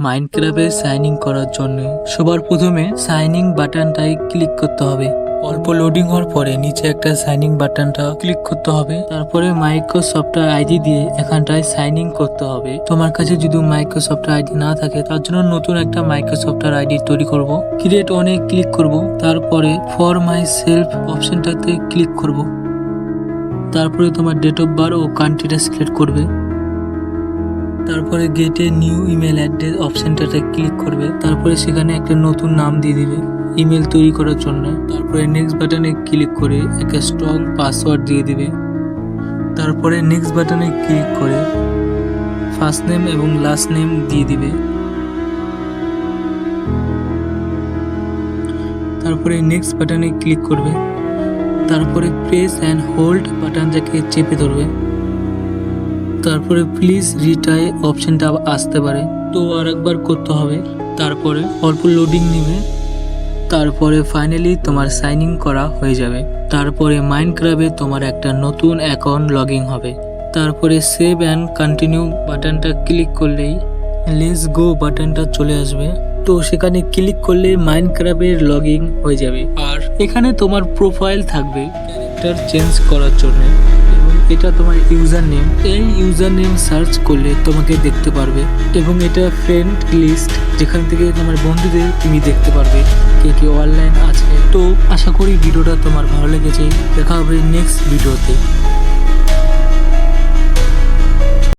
মাইনক্রাফে sign in করার জন্য। সবার প্রথমে সাইন ইন বাটনটায় ক্লিক করতে হবে। অল্প লোডিং হওয়ার পরে নিচে একটা সাইন ইন বাটনটা ক্লিক করতে হবে। তারপরে মাইক্রোসফট আইডি দিয়ে এখানটায় সাইন ইন করতে হবে। তোমার কাছে যদি মাইক্রোসফট আইডি না থাকে, তার জন্য নতুন একটা মাইক্রোসফট আইডি তৈরি করব। ক্রিয়েট অনে ক্লিক করব। তারপরে ফর মাই সেলফ অপশনটাতে ক্লিক করব। তারপরে তোমার ডেট অফ বার্থ ও কান্ট্রিটা সিলেক্ট করবে। তারপরে গেটে নিউ ইমেল অ্যাড্রেস অপশনটাতে ক্লিক করবে। তারপরে সেখানে একটা নতুন নাম দিয়ে দিবে, ইমেল তৈরি করার জন্য। তারপরে নেক্সট বাটনে ক্লিক করে একটা স্ট্রং পাসওয়ার্ড দিয়ে দিবে। তারপরে নেক্সট বাটনে ক্লিক করে ফার্স্ট নেম এবং লাস্ট নেম দিয়ে দিবে। তারপরে নেক্সট বাটনে ক্লিক করবে। তারপরে প্রেস অ্যান্ড হোল্ড বাটন যাকে চেপে ধরবে। তারপরে প্লিজ রিটাই অপশনটা আসতে পারে। তো আর একবার করতে হবে। তারপরে অল্প লোডিং নেবে। তারপরে ফাইনালি তোমার সাইন ইন করা হয়ে যাবে। তারপরে মাইন্ড ক্রাবে তোমার একটা নতুন অ্যাকাউন্ট লগ হবে। তারপরে সেভ অ্যান্ড কন্টিনিউ বাটনটা ক্লিক করলেই লেস গো বাটনটা চলে আসবে। তো সেখানে ক্লিক করলে মাইন্ড ক্রাবের লগ হয়ে যাবে। আর এখানে তোমার প্রোফাইল থাকবে ক্যারেক্টার চেঞ্জ করার জন্য। এটা তোমার ইউজার নেম এই ইউজার নেম সার্চ করলে তোমাকে দেখতে পারবে এবং এটা ফ্রেন্ড লিস্ট যেখান থেকে তোমার বন্ধুদের তুমি দেখতে পারবে কে কে অনলাইন আছে। তো আশা করি ভিডিওটা তোমার ভালো লেগেছে। দেখা হবে নেক্সট ভিডিওতে।